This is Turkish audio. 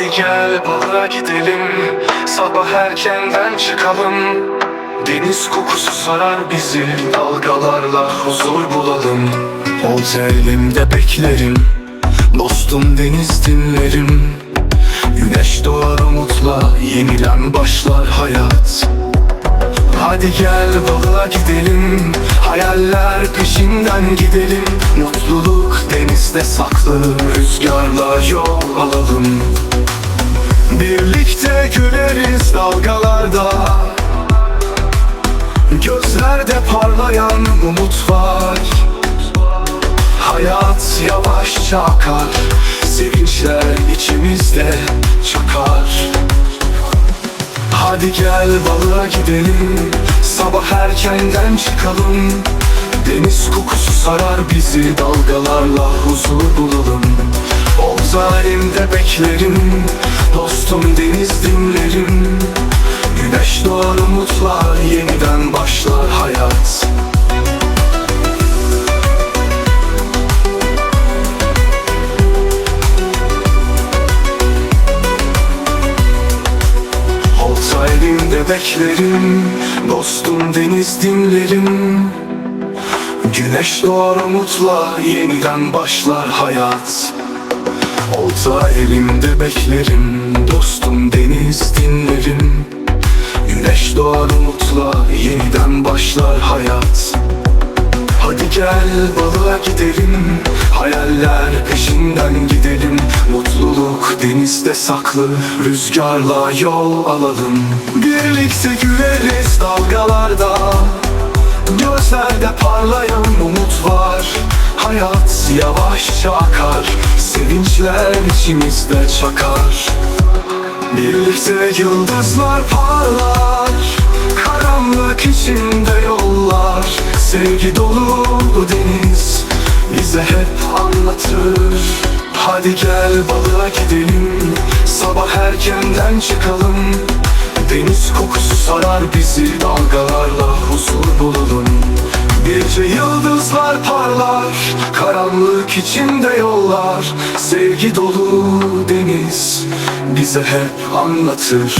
Hadi gel balığa gidelim. Sabah erkenden çıkalım. Deniz kokusu sarar bizi. Dalgalarla huzur bulalım. Otelimde beklerim. Dostum deniz dinlerim. Güneş doğar umutla Yeniden başlar hayat. Hadi gel balığa gidelim. Hayaller peşinden gidelim. Mutluluk denizde saklı Rüzgarla yol alalım Birlikte güleriz dalgalarda. Gözlerde parlayan umut var. Hayat yavaşça akar. Sevinçler içimizde çakar Hadi gel balığa gidelim. Sabah erkenden çıkalım. Deniz kokusu sarar bizi Dalgalarla huzur bulalım Olta elimde beklerim Dostum deniz dinlerim. Güneş doğar umutla Yeniden başlar hayat. Olta elimde beklerim Dostum deniz dinlerim. Güneş doğar umutla Yeniden başlar hayat Olta elimde beklerim Dostum deniz dinlerim. Güneş doğar umutla Yeniden başlar hayat. Hadi gel balığa gidelim Hayaller peşinden gidelim. Mutluluk denizde saklı Rüzgarla yol alalım. Birlikte güleriz dalgalarda Gözlerde parlayan umut var Hayat yavaşça akar Sevinçler içimizde çakar. Birlikte yıldızlar parlar Karanlık içinde yollar. Sevgi dolu bu deniz Bize hep anlatır. Hadi gel balığa gidelim Sabah erkenden çıkalım. Deniz kokusu sarar bizi Dalgalarla parlar Karanlık içinde yollar Sevgi dolu deniz Bize hep anlatır